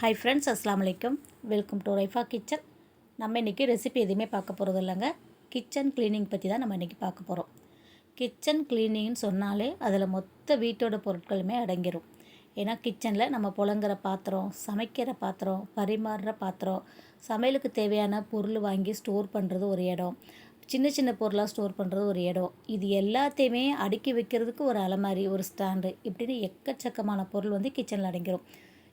Hi friends அஸ்லாம் வலைக்கம் welcome to Raifa kitchen நம்ம இன்றைக்கி ரெசிபி எதுவுமே பார்க்க போகிறது இல்லைங்க. கிச்சன் க்ளீனிங் பற்றி தான் நம்ம இன்றைக்கி பார்க்க போகிறோம் கிச்சன் க்ளீனிங்னு சொன்னாலே அதில் மொத்த வீட்டோட பொருட்களுமே அடங்கிடும் ஏன்னா கிச்சனில் நம்ம புழங்குற பாத்திரம் சமைக்கிற பாத்திரம் பரிமாறுற பாத்திரம் சமையலுக்கு தேவையான பொருள் வாங்கி ஸ்டோர் பண்ணுறது ஒரு இடம். சின்ன சின்ன பொருளாக ஸ்டோர் பண்ணுறது ஒரு இடம். இது எல்லாத்தையுமே அடுக்கி வைக்கிறதுக்கு ஒரு அலமாரி ஒரு ஸ்டாண்டு இப்படின்னு எக்கச்சக்கமான பொருள் வந்து கிச்சனில் அடங்கிடும்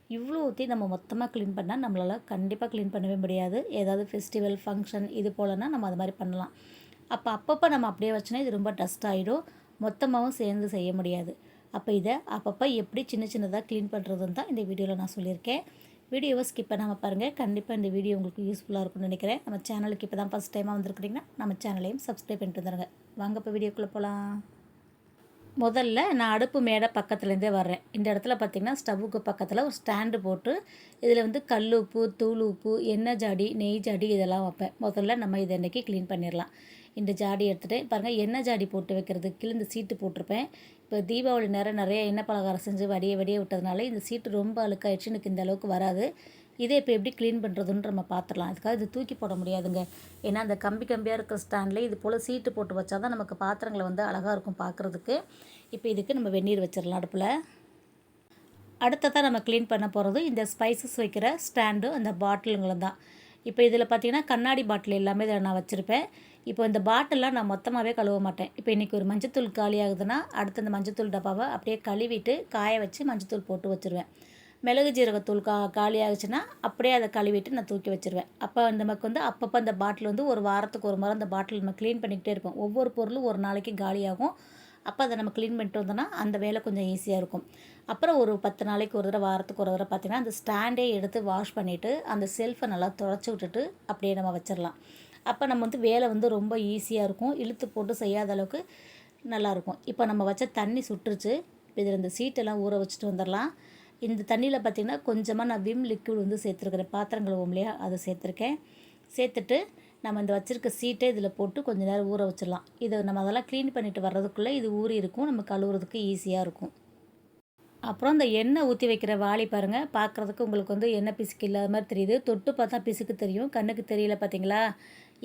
இவ்வளோத்தையும் நம்ம மொத்தமாக க்ளீன் பண்ணால் நம்மளால் கண்டிப்பாக க்ளீன் பண்ணவே முடியாது. ஏதாவது ஃபெஸ்டிவல் ஃபங்க்ஷன் இது போலனா நம்ம அது மாதிரி பண்ணலாம். அப்போ அப்பப்போ நம்ம அப்படியே வச்சோன்னா இது ரொம்ப டஸ்ட் ஆகிடும் மொத்தமாகவும் சேர்ந்து செய்ய முடியாது. அப்போ இதை அப்பப்போ எப்படி சின்ன சின்னதாக க்ளீன் பண்ணுறதுன்னு தான் இந்த வீடியோவில் நான் சொல்லியிருக்கேன். வீடியோவை ஸ்கிப் பண்ணாமல் பாருங்கள் கண்டிப்பாக இந்த வீடியோ உங்களுக்கு யூஸ்ஃபுல்லாக இருக்கும்னு நினைக்கிறேன். நம்ம சேனலுக்கு இப்போ தான் ஃபஸ்ட் டைமாக வந்திருக்கிறீங்கன்னா நம்ம சேனலையும் சப்ஸ்கிரைப் பண்ணிட்டு வந்துடுங்க வாங்க இப்போ வீடியோக்குள்ளே போகலாம் முதல்ல நான் அடுப்பு மேடை பக்கத்துலேருந்தே வர்றேன். இந்த இடத்துல பார்த்திங்கன்னா ஸ்டவ்வுக்கு பக்கத்தில் ஒரு ஸ்டாண்டு போட்டு இதில் வந்து கல் உப்பு தூள் உப்பு எண்ணெய் ஜாடி நெய் ஜாடி இதெல்லாம் வைப்பேன். முதல்ல நம்ம இதை இன்றைக்கி க்ளீன் பண்ணிடலாம். இந்த ஜாடி எடுத்துகிட்டு பாருங்கள் எண்ணெய் ஜாடி போட்டு வைக்கிறதுக்கு இந்த சீட்டு போட்டிருப்பேன். இப்போ தீபாவளி நேரம் நிறைய எண்ணெய் பலகாரம் செஞ்சு வடிய வடிய விட்டதுனால இந்த சீட்டு ரொம்ப அழுக்காயிடுச்சு. எனக்கு இந்த அளவுக்கு வராது. இதை இப்போ எப்படி க்ளீன் பண்ணுறதுன்னு நம்ம பார்த்துடலாம். அதுக்காக இது தூக்கி போட முடியாதுங்க. ஏன்னா அந்த கம்பி கம்பியாக இருக்கிற ஸ்டாண்டில் இது போல் சீட்டு போட்டு வச்சா தான் நமக்கு பாத்திரங்களை வந்து அழகாக இருக்கும் பார்க்குறதுக்கு. இப்போ இதுக்கு நம்ம வெந்நீர் வச்சிடலாம் அடுப்பில். அடுத்ததாக நம்ம க்ளீன் பண்ண போகிறது இந்த ஸ்பைசஸ் வைக்கிற ஸ்டாண்டு அந்த பாட்டிலுங்களும் தான். இப்போ இதில் பார்த்தீங்கன்னா கண்ணாடி பாட்டில் எல்லாமே இதில் நான் வச்சுருப்பேன். இப்போ இந்த பாட்டிலாம் நான் மொத்தமாகவே கழுவ மாட்டேன். இப்போ இன்றைக்கி ஒரு மஞ்சத்தூள் காலி ஆகுதுன்னா அடுத்து இந்த மஞ்சத்தூள் டப்பாவை அப்படியே கழுவிட்டு காய வச்சு மஞ்சத்தூள் போட்டு வச்சுருவேன். மிளகு ஜீரகத்தூள் கா காலியாகிச்சுன்னா அப்படியே அதை கழுவிட்டு நான் தூக்கி வச்சுருவேன். அப்போ நமக்கு வந்து அப்பப்போ அந்த பாட்டில் வந்து ஒரு வாரத்துக்கு ஒரு முறை அந்த பாட்டில் நம்ம க்ளீன் பண்ணிக்கிட்டே இருப்போம். ஒவ்வொரு பொருளும் ஒரு நாளைக்கு காலியாகும். அப்போ அதை நம்ம க்ளீன் பண்ணிட்டு வந்தோம்னா அந்த வேலை கொஞ்சம் ஈஸியாக இருக்கும். அப்புறம் ஒரு பத்து நாளைக்கு ஒரு தடவை வாரத்துக்கு ஒரு தடவை பார்த்திங்கன்னா அந்த ஸ்டாண்டே எடுத்து வாஷ் பண்ணிவிட்டு அந்த செல்ஃபை நல்லா தொடச்சி விட்டுட்டு அப்படியே நம்ம வச்சிடலாம் அப்போ நம்ம வந்து வேலை வந்து ரொம்ப ஈஸியாக இருக்கும். இழுத்து போட்டு செய்யாத அளவுக்கு நல்லாயிருக்கும் இப்போ நம்ம வச்ச தண்ணி சுட்டுருச்சு. இதில் இந்த சீட்டெல்லாம் ஊற வச்சுட்டு வந்துடலாம் இந்த தண்ணியில் பார்த்திங்கன்னா கொஞ்சமாக நான் விம் லிக்விட் வந்து சேர்த்துருக்குறேன். பாத்திரங்கள் இல்லையா? அதை சேர்த்துருக்கேன். சேர்த்துட்டு நம்ம இந்த வச்சுருக்க சீட்டை இதில் போட்டு கொஞ்சம் நேரம் ஊற வச்சிடலாம். இதை நம்ம அதெல்லாம் க்ளீன் பண்ணிவிட்டு வர்றதுக்குள்ளே இது ஊறி இருக்கும். நம்ம கழுவுறதுக்கு ஈஸியாக இருக்கும். அப்புறம் அந்த எண்ணெய் ஊற்றி வைக்கிற வாளி பாருங்கள் பார்க்குறதுக்கு உங்களுக்கு வந்து எண்ணெய் பிசுக்கு இல்லாத மாதிரி தெரியுது. தொட்டு பார்த்தா பிசுக்கு தெரியும். கண்ணுக்கு தெரியல பார்த்தீங்களா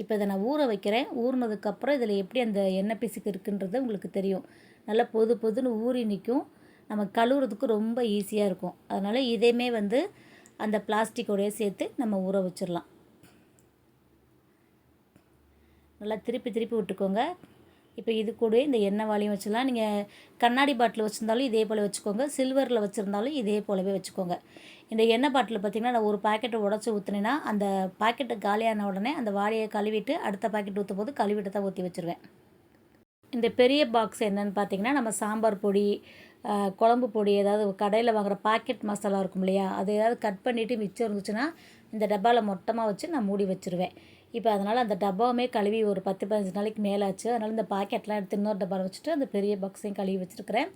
இப்போ இதை நான் ஊற வைக்கிறேன். ஊறினதுக்கப்புறம் இதில் எப்படி அந்த எண்ணெய் பிசுக்கு இருக்குன்றது உங்களுக்கு தெரியும். நல்லா பொது பொதுன்னு ஊறி நிற்கும். நம்ம கழுவுறதுக்கு ரொம்ப ஈஸியாக இருக்கும். அதனால் இதையுமே வந்து அந்த பிளாஸ்டிக்கோடையே சேர்த்து நம்ம ஊற வச்சிடலாம் நல்லா திருப்பி திருப்பி விட்டுக்கோங்க. இப்போ இது கூட இந்த எண்ணெய் வாளியும் வச்சிடலாம் நீங்கள் கண்ணாடி பாட்டில் வச்சுருந்தாலும் இதே போல் வச்சுக்கோங்க. சில்வரில் வச்சுருந்தாலும் இதே போலவே வச்சுக்கோங்க. இந்த எண்ணெய் பாட்டில் பார்த்திங்கன்னா நான் ஒரு பாக்கெட்டை உடச்சி ஊற்றுனேன்னா அந்த பாக்கெட்டை காலியான உடனே அந்த வாளியை கழுவிட்டு அடுத்த பாக்கெட் ஊற்றும் போது கழுவிட்டு தான் ஊற்றி வச்சுருவேன். இந்த பெரிய பாக்ஸ் என்னென்னு பார்த்தீங்கன்னா நம்ம சாம்பார் பொடி குழம்பு பொடி ஏதாவது கடையில் வாங்குகிற பாக்கெட் மசாலா இருக்கும் இல்லையா? அது ஏதாவது கட் பண்ணிவிட்டு மிச்சம் இருந்துச்சுன்னா இந்த டப்பாவில் மொத்தமாக வச்சு நான் மூடி வச்சுருவேன். இப்போ அதனால் அந்த டப்பாவுமே கழுவி ஒரு பத்து பதினஞ்சு நாளைக்கு மேலே ஆச்சு. அதனால் இந்த பாக்கெட்லாம் எடுத்து இன்னொரு டப்பாவில் வச்சுட்டு அந்த பெரிய பாக்ஸையும் கழுவி வச்சுருக்கிறேன்.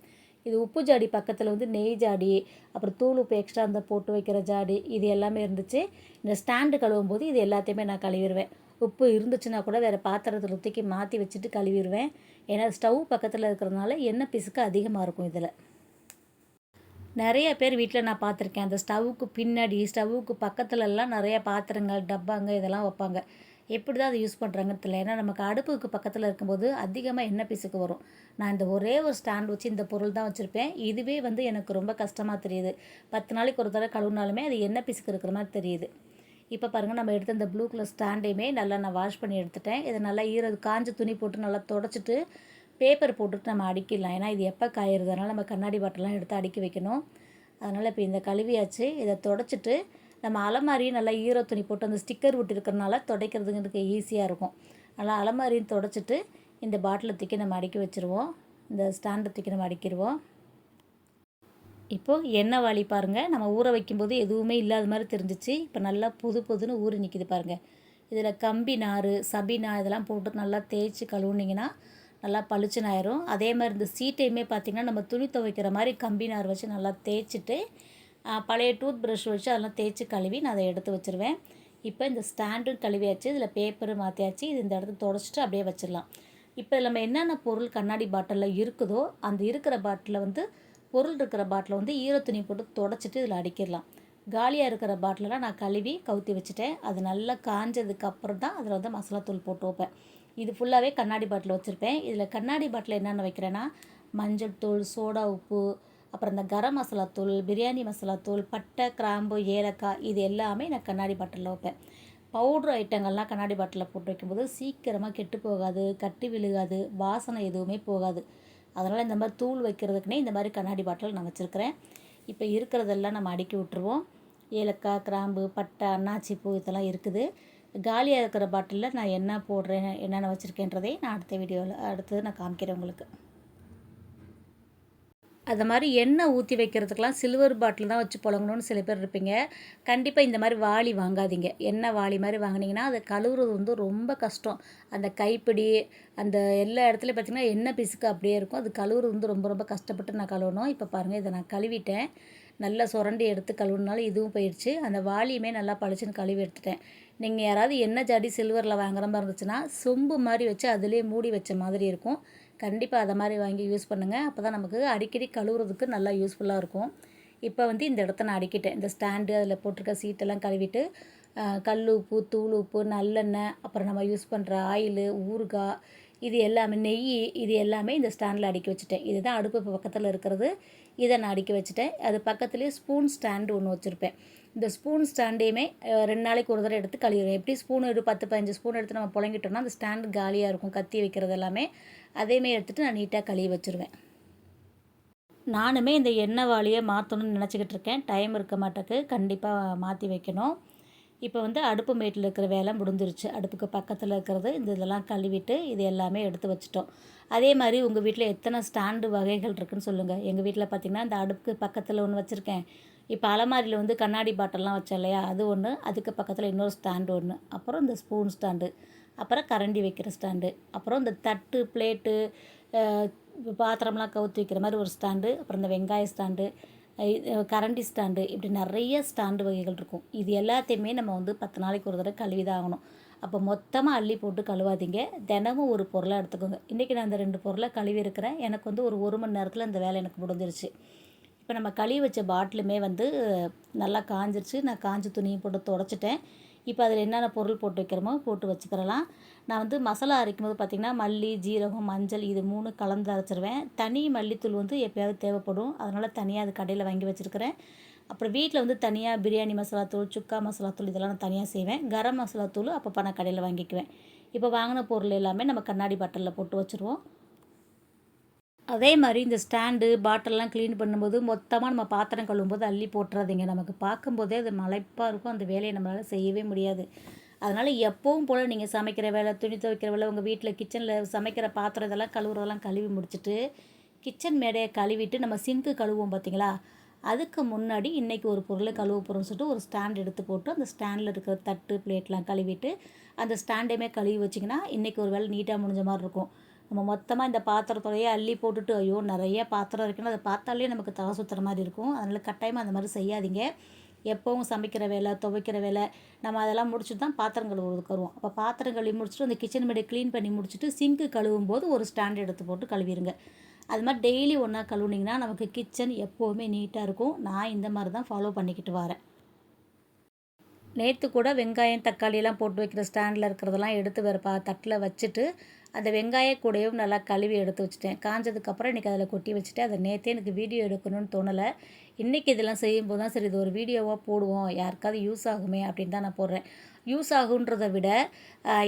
இது உப்பு ஜாடி பக்கத்தில் வந்து நெய் ஜாடி அப்புறம் தூள் உப்பு எக்ஸ்ட்ரா அந்த போட்டு வைக்கிற ஜாடி இது எல்லாமே இருந்துச்சு. இந்த ஸ்டாண்டு கழுவும் போது இது எல்லாத்தையுமே நான் கழுவிடுவேன். உப்பு இருந்துச்சுன்னா கூட வேறு பாத்திரத்தில் தூக்கி மாற்றி வச்சுட்டு கழுவிடுவேன். ஏன்னா ஸ்டவ் பக்கத்தில் இருக்கிறதுனால எண்ணெய் பிசுக்கு அதிகமாக இருக்கும் இதில். நிறைய பேர் வீட்டில் நான் பார்த்துருக்கேன் அந்த ஸ்டவ்வுக்கு பின்னாடி ஸ்டவ்வுக்கு பக்கத்துலலாம் நிறைய பாத்திரங்கள் டப்பாங்க இதெல்லாம் வைப்பாங்க. எப்படி தான் அதை யூஸ் பண்ணுறாங்கன்னு தெரியல. ஏன்னா நமக்கு அடுப்புக்கு பக்கத்தில் இருக்கும்போது அதிகமாக எண்ணெய் பிசுக்கு வரும். நான் இந்த ஒரே ஒரு ஸ்டாண்ட் வச்சு இந்த பொருள் தான் வச்சுருப்பேன். இதுவே வந்து எனக்கு ரொம்ப கஷ்டமாக தெரியுது. பத்து நாளைக்கு ஒரு தடவை கழுவுனாலுமே அது எண்ணெய் பிசுக்கு இருக்கிற மாதிரி தெரியுது. இப்போ பாருங்கள் நம்ம எடுத்த இந்த ப்ளூ கலர் ஸ்டாண்டையுமே நல்லா நான் வாஷ் பண்ணி எடுத்துட்டேன். இதை நல்லா ஈரது காஞ்ச துணி போட்டு நல்லா தொடச்சிட்டு பேப்பர் போட்டுட்டு நம்ம அடிக்கிடலாம். ஏன்னா இது எப்போ காயிறது? அதனால் நம்ம கண்ணாடி பாட்டெல்லாம் எடுத்து அடுக்கி வைக்கணும். அதனால் இப்போ இந்த கழுவியாச்சு. இதை தொடச்சிட்டு நம்ம அலமாரியும் நல்லா ஈர துணி போட்டு அந்த ஸ்டிக்கர் விட்டு இருக்கிறனால துடைக்கிறதுங்கிறதுக்கு ஈஸியாக இருக்கும். நல்லா அலமாரியும் தொடச்சிட்டு இந்த பாட்டிலை தூக்கி நம்ம அடுக்கி வச்சுருவோம். இந்த ஸ்டாண்டை தூக்கி நம்ம அடிக்கிடுவோம் இப்போது எண்ணெய் வாளி பாருங்கள் நம்ம ஊற வைக்கும்போது எதுவுமே இல்லாத மாதிரி தெரிஞ்சிச்சு. இப்போ நல்லா புது புதுன்னு ஊறி நிற்கிது பாருங்கள் இதில் கம்பி நார் சபினா இதெல்லாம் போட்டு நல்லா தேய்ச்சி கழுவுனிங்கன்னா நல்லா பளிச்சுன்னு ஆயிரும். அதே மாதிரி இந்த சீட்டையுமே பார்த்திங்கன்னா நம்ம துணி துவைக்கிற மாதிரி கம்பி நார் வச்சு நல்லா தேய்ச்சிட்டு பழைய டூத் ப்ரஷ் வச்சு அதெல்லாம் தேய்ச்சி கழுவி நான் அதை எடுத்து வச்சுருவேன். இப்போ இந்த ஸ்டாண்டும் கழுவியாச்சு. இதில் பேப்பரு மாற்றியாச்சு இது இந்த இடத்த தொடச்சிட்டு அப்படியே வச்சிடலாம். இப்போ நம்ம என்னென்ன பொருள் கண்ணாடி பாட்டிலில் இருக்குதோ அந்த இருக்கிற பாட்டிலில் வந்து பொருள் இருக்கிற பாட்டில் வந்து ஈரத்துணி போட்டு தொடச்சிட்டு இதில் அடிக்கிடலாம். காலியாக இருக்கிற பாட்டிலெலாம் நான் கழுவி கவுத்தி வச்சுட்டேன். அது நல்லா காஞ்சதுக்கு அப்புறம் தான் அதில் வந்து மசாலா தூள் போட்டு வைப்பேன். இது ஃபுல்லாகவே கண்ணாடி பாட்டில் வச்சுருப்பேன். இதில் கண்ணாடி பாட்டில் என்னென்ன வைக்கிறேன்னா மஞ்சள் தூள் சோடா உப்பு அப்புறம் இந்த கரம் மசாலா தூள் பிரியாணி மசாலா தூள் பட்டை கிராம்பு ஏலக்காய் இது எல்லாமே நான் கண்ணாடி பாட்டிலில் வைப்பேன். பவுட்ரு ஐட்டங்கள்லாம் கண்ணாடி பாட்டிலில் போட்டு வைக்கும்போது சீக்கிரமாக கெட்டு போகாது கட்டி விழுகாது வாசனை எதுவுமே போகாது. அதனால் இந்த மாதிரி தூள் வைக்கிறதுக்குனே இந்த மாதிரி கண்ணாடி பாட்டில் நான் வச்சுருக்கிறேன். இப்போ இருக்கிறதெல்லாம் நம்ம அடுக்கி விட்டுருவோம். ஏலக்காய் கிராம்பு பட்டை அன்னாச்சி பூ இதெல்லாம் இருக்குது. காலியாக இருக்கிற பாட்டிலில் நான் என்ன போடுறேன் என்னென்ன வச்சுருக்கேன்றதை நான் அடுத்த வீடியோவில் அடுத்தது நான் காமிக்கிறேன் உங்களுக்கு. அது மாதிரி எண்ணெய் ஊற்றி வைக்கிறதுக்கெலாம் சில்வர் பாட்டில் தான் வச்சு புழங்கணும்னு சில பேர் இருப்பீங்க. கண்டிப்பாக இந்த மாதிரி வாளி வாங்காதீங்க. எண்ணெய் வாளி மாதிரி வாங்கினீங்கன்னா அதை கழுவுறது வந்து ரொம்ப கஷ்டம். அந்த கைப்பிடி அந்த எல்லா இடத்துலையும் பார்த்திங்கன்னா எண்ணெய் பிசுக்கு அப்படியே இருக்கும். அது கழுவுறது வந்து ரொம்ப ரொம்ப கஷ்டப்பட்டு நான் கழுவணும். இப்போ பாருங்கள் இதை நான் கழுவிட்டேன். நல்லா சுரண்டி எடுத்து கழுவுனாலும் இதுவும் போயிடுச்சு. அந்த வாளியுமே நல்லா பளிச்சுன்னு கழுவி எடுத்துட்டேன். நீங்கள் யாராவது எண்ணெய் ஜாடி சில்வரில் வாங்குற மாதிரி இருந்துச்சுன்னா சொம்பு மாதிரி வச்சு அதுலேயே மூடி வச்ச மாதிரி இருக்கும். கண்டிப்பாக அதை மாதிரி வாங்கி யூஸ் பண்ணுங்கள் அப்போ தான் நமக்கு அடிக்கடி கழுவுறதுக்கு நல்லா யூஸ்ஃபுல்லாக இருக்கும். இப்போ வந்து இந்த இடத்த நான் அடிக்கிட்டேன். இந்த ஸ்டாண்டு அதில் போட்டிருக்க சீட்டெல்லாம் கழுவிட்டு கல் உப்பு தூள் உப்பு நல்லெண்ணெய் அப்புறம் நம்ம யூஸ் பண்ணுற ஆயில் ஊறுகாய் இது எல்லாமே நெய் இது எல்லாமே இந்த ஸ்டாண்டில் அடுக்கி வச்சுட்டேன். இதுதான் அடுப்பு பக்கத்தில் இருக்கிறது. இதை நான் அடுக்கி வச்சுட்டேன். அது பக்கத்துலேயே ஸ்பூன் ஸ்டாண்டு ஒன்று வச்சுருப்பேன். இந்த ஸ்பூன் ஸ்டாண்டையுமே ரெண்டு நாளைக்கு ஒரு தடவை எடுத்து கழுவிடுவேன். எப்படி ஸ்பூன் ஒரு பத்து பதினஞ்சு ஸ்பூன் எடுத்து நம்ம புழங்கிட்டோம்னா அந்த ஸ்டாண்டு காலியாக இருக்கும். கத்தி வைக்கிறது எல்லாமே. அதேமாரி எடுத்துகிட்டு நான் நீட்டாக கழுவி வச்சுருவேன். நானுமே இந்த எண்ணெய் வாளியை மாற்றணும்னு நினச்சிக்கிட்டு இருக்கேன். டைம் இருக்க மாட்டேக்கு கண்டிப்பாக மாற்றி வைக்கணும். இப்போ வந்து அடுப்பு மேட்டில் இருக்கிற வேலை முடிஞ்சிருச்சு. அடுப்புக்கு பக்கத்தில் இருக்கிறது இந்த இதெல்லாம் கழுவிட்டு இது எல்லாமே எடுத்து வச்சிட்டோம். அதே மாதிரி உங்கள் வீட்டில் எத்தனை ஸ்டாண்டு வகைகள் இருக்குதுன்னு சொல்லுங்கள் எங்கள் வீட்டில் பார்த்திங்கன்னா இந்த அடுப்புக்கு பக்கத்தில் ஒன்று வச்சுருக்கேன். இப்போ அலமாரியில் வந்து கண்ணாடி பாட்டெல்லாம் வச்சோம் இல்லையா? அது ஒன்று அதுக்கு பக்கத்தில் இன்னொரு ஸ்டாண்டு ஒன்று அப்புறம் இந்த ஸ்பூன் ஸ்டாண்டு அப்புறம் கரண்டி வைக்கிற ஸ்டாண்டு அப்புறம் இந்த தட்டு பிளேட்டு பாத்திரம்லாம் கவுத்து வைக்கிற மாதிரி ஒரு ஸ்டாண்டு அப்புறம் இந்த வெங்காய ஸ்டாண்டு கரண்டி ஸ்டாண்டு இப்படி நிறைய ஸ்டாண்டு வகைகள் இருக்கும். இது எல்லாத்தையுமே நம்ம வந்து பத்து நாளைக்கு ஒரு தடவை கழுவி தான் ஆகணும். அப்போ மொத்தமாக அள்ளி போட்டு கழுவாதீங்க. தினமும் ஒரு பொருளாக எடுத்துக்கோங்க. இன்றைக்கி நான் அந்த ரெண்டு பொருளை கழுவி இருக்கிறேன் எனக்கு வந்து ஒரு ஒரு மணி நேரத்தில் இந்த வேலை எனக்கு முடிஞ்சிருச்சு. இப்போ நம்ம கழுவி வச்ச பாட்டிலுமே வந்து நல்லா காஞ்சிருச்சு. நான் காஞ்ச துணியும் போட்டு தொடச்சிட்டேன். இப்போ அதில் என்னென்ன பொருள் போட்டு வைக்கிறோமோ போட்டு வச்சுக்கிறலாம். நான் வந்து மசாலா அரைக்கும் போது பார்த்திங்கன்னா மல்லி ஜீரகம் மஞ்சள் இது மூணு கலந்து அரைச்சிருவேன். தனி மல்லித்தூள் வந்து எப்போயாவது தேவைப்படும். அதனால் தனியாக அது கடையில் வாங்கி வச்சுருக்கிறேன். அப்புறம் வீட்டில் வந்து தனியாக பிரியாணி மசாலா தூள் சுக்கா மசாலா தூள் இதெல்லாம் நான் தனியாக செய்வேன். கரம் மசாலா தூள் அப்பப்போ நான் கடையில் வாங்கிக்குவேன். இப்போ வாங்கின பொருள் எல்லாமே நம்ம கண்ணாடி பாட்டிலில் போட்டு வச்சுருவோம். அதே மாதிரி இந்த ஸ்டாண்டு பாட்டிலெலாம் க்ளீன் பண்ணும்போது மொத்தமாக நம்ம பாத்திரம் கழுவும்போது அள்ளி போட்டுறாதீங்க. நமக்கு பார்க்கும்போதே அது மலைப்பாக இருக்கும். அந்த வேலையை நம்மளால் செய்யவே முடியாது. அதனால் எப்பவும் போல் நீங்கள் சமைக்கிற வேலை துணி துவைக்கிற வேலை உங்கள் வீட்டில் கிச்சனில் சமைக்கிற பாத்திரம் இதெல்லாம் கழுவுறதெல்லாம் கழுவி முடிச்சுட்டு கிச்சன் மேடையை கழுவிட்டு நம்ம சிங்க்கு கழுவோம் பார்த்தீங்களா அதுக்கு முன்னாடி இன்றைக்கி ஒரு பொருளை கழுவ போகிறோம்னு சொல்லிட்டு ஒரு ஸ்டாண்ட் எடுத்து போட்டு அந்த ஸ்டாண்டில் இருக்கிற தட்டு பிளேட்லாம் கழுவிட்டு அந்த ஸ்டாண்டையுமே கழுவி வச்சிங்கன்னா இன்றைக்கி ஒரு வேலை நீட்டாக முடிஞ்ச மாதிரி இருக்கும். நம்ம மொத்தமாக இந்த பாத்திரத்தோடையே அள்ளி போட்டுட்டு ஐயோ நிறைய பாத்திரம் இருக்குன்னு அதை பார்த்தாலே நமக்கு தலை சுற்றுற மாதிரி இருக்கும். அதனால் கட்டாயமாக அந்த மாதிரி செய்யாதீங்க. எப்போவும் சமைக்கிற வேலை துவைக்கிற வேலை நம்ம அதெல்லாம் முடிச்சுட்டு தான் பாத்திரம் கழுவுறதுக்கு வருவோம் அப்போ பாத்திரம் கழுவி முடிச்சுட்டு அந்த கிச்சன் மேடை க்ளீன் பண்ணி முடிச்சுட்டு சிங்க்கு கழுவும் போது ஒரு ஸ்டாண்ட் எடுத்து போட்டு கழுவிடுங்க அது மாதிரி டெய்லி ஒன்றா கழுவுனிங்கன்னா நமக்கு கிச்சன் எப்போவுமே நீட்டாக இருக்கும். நான் இந்த மாதிரி தான் ஃபாலோ பண்ணிக்கிட்டு வரேன். நேற்று கூட வெங்காயம் தக்காளியெல்லாம் போட்டு வைக்கிற ஸ்டாண்டில் இருக்கிறதெல்லாம் எடுத்து வேறு பா தட்டில் வச்சுட்டு அந்த வெங்காய கூடையும் நல்லா கழுவி எடுத்து வச்சுட்டேன். காஞ்சதுக்கப்புறம் இன்றைக்கி அதில் கொட்டி வச்சுட்டு அதை நேற்றே எனக்கு வீடியோ எடுக்கணும்னு தோணலை. இன்றைக்கி இதெல்லாம் செய்யும்போது தான் சரி இது ஒரு வீடியோவாக போடுவோம். யாருக்காவது யூஸ் ஆகுமே அப்படின்னு தான் நான் போடுறேன். யூஸ் ஆகுன்றதை விட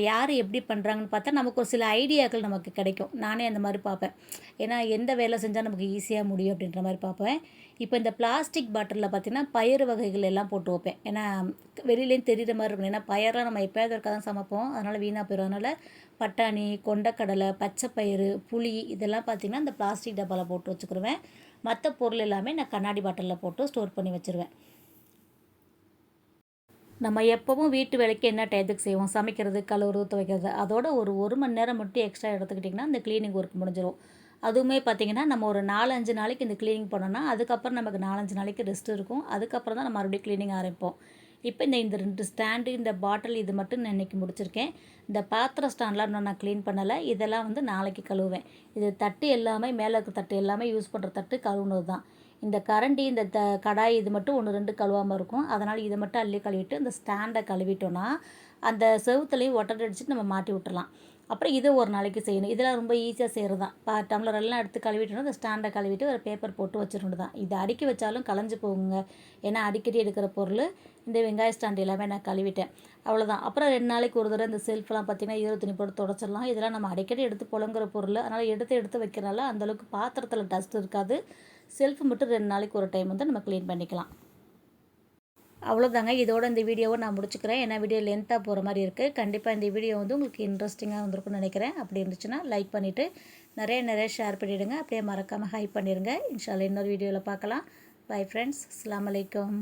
யார் எப்படி பண்ணுறாங்கன்னு பார்த்தா நமக்கு ஒரு சில ஐடியாக்கள் நமக்கு கிடைக்கும். நானே அந்த மாதிரி பார்ப்பேன். ஏன்னா எந்த வேலை செஞ்சால் நமக்கு ஈஸியாக முடியும் அப்படின்ற மாதிரி பார்ப்பேன். இப்போ இந்த பிளாஸ்டிக் பாட்டிலில் பார்த்திங்கன்னா பயிறு வகைகள் எல்லாம் போட்டு வைப்பேன். ஏன்னா வெளியிலேயும் தெரிகிற மாதிரி இருக்கும். ஏன்னா பயிரெலாம் நம்ம எப்போயாவது இருக்க தான் சமைப்போம். அதனால் வீணாக போயிடும் அதனால் பட்டாணி கொண்டக்கடலை பச்சைப்பயிறு புளி இதெல்லாம் பார்த்திங்கன்னா இந்த பிளாஸ்டிக் டப்பாவில் போட்டு வச்சுக்கிருவேன். மற்ற பொருள் எல்லாமே நான் கண்ணாடி பாட்டிலில் போட்டு ஸ்டோர் பண்ணி வச்சுருவேன். நம்ம எப்போவும் வீட்டு வேலைக்கு என்ன டயத்துக்கு செய்வோம்? சமைக்கிறது கழுவுறது துவைக்கிறது. அதோட ஒரு ஒரு மணி நேரம் மட்டும் எக்ஸ்ட்ரா எடுத்துக்கிட்டிங்கன்னா இந்த க்ளீனிங் ஒர்க் முடிஞ்சிடும் அதுவுமே பார்த்திங்கன்னா நம்ம ஒரு நாலஞ்சு நாளைக்கு இந்த க்ளீனிங் பண்ணோன்னா அதுக்கப்புறம் நமக்கு நாலஞ்சு நாளைக்கு ரெஸ்ட் இருக்கும். அதுக்கப்புறம் தான் நம்ம மறுபடியும் க்ளீனிங் ஆரம்பிப்போம். இப்போ இந்த இந்த ரெண்டு ஸ்டாண்டு இந்த பாட்டில் இது மட்டும் நான் இன்றைக்கி முடிச்சிருக்கேன். இந்த பாத்திர ஸ்டாண்ட்லாம் இன்னும் நான் க்ளீன் பண்ணலை. இதெல்லாம் வந்து நாளைக்கு கழுவுவேன். இது தட்டு எல்லாமே மேலே இருக்க தட்டு எல்லாமே யூஸ் பண்ணுற தட்டு கழுவுனது தான் இந்த கரண்டி இந்த த கடாய் இது மட்டும் ஒன்று ரெண்டு கழுவாமல் இருக்கும். அதனால் இதை மட்டும் அள்ளி கழுவிட்டு இந்த ஸ்டாண்டை கழுவிட்டோன்னா அந்த செவுத்துலேயும் ஒட்டடை அடிச்சுட்டு நம்ம மாட்டி விட்டுறலாம். அப்புறம் இதை ஒரு நாளைக்கு செய்யணும். இதெல்லாம் ரொம்ப ஈஸியாக செய்கிறது தான் இப்போ டம்ளர் எல்லாம் எடுத்து கழுவிட்டோம்னா அந்த ஸ்டாண்டை கழுவிட்டு ஒரு பேப்பர் போட்டு வச்சிடணும் தான் இதை அடுக்கி வச்சாலும் கலைஞ்சு போகுங்க. ஏன்னா அடிக்கடி எடுக்கிற பொருள் இந்த வெங்காய ஸ்டாண்ட் எல்லாமே நான் கழுவிட்டேன். அவ்வளோதான் அப்புறம் ரெண்டு நாளைக்கு ஒரு தடவை இந்த செல்ஃப்லாம் பார்த்திங்கன்னா ஈரோ துணி போட்டு தொடச்சிடலாம். இதெல்லாம் நம்ம அடிக்கடி எடுத்து புழங்குற பொருள். அதனால் எடுத்து எடுத்து வைக்கிறனால அந்தளவுக்கு பாத்திரத்தில் டஸ்ட் இருக்காது. செல்ஃப் மட்டும் ரெண்டு நாளைக்கு ஒரு டைம் வந்து நம்ம க்ளீன் பண்ணிக்கலாம். அவ்வளோதாங்க இதோட இந்த வீடியோவை நான் முடிச்சுக்கிறேன். ஏன்னா வீடியோ லென்த்தாக போகிற மாதிரி இருக்குது கண்டிப்பாக இந்த வீடியோ வந்து உங்களுக்கு இன்ட்ரெஸ்டிங்காக வந்திருக்கும்னு நினைக்கிறேன். அப்படி இருந்துச்சுன்னா லைக் பண்ணிவிட்டு நிறைய நிறைய ஷேர் பண்ணிவிடுங்க அப்படியே மறக்காமல் ஹைப் பண்ணிடுங்க. இன்ஷால்லா இன்னொரு வீடியோவில் பார்க்கலாம். பை ஃப்ரெண்ட்ஸ் அஸ்லாம் வலைக்கம்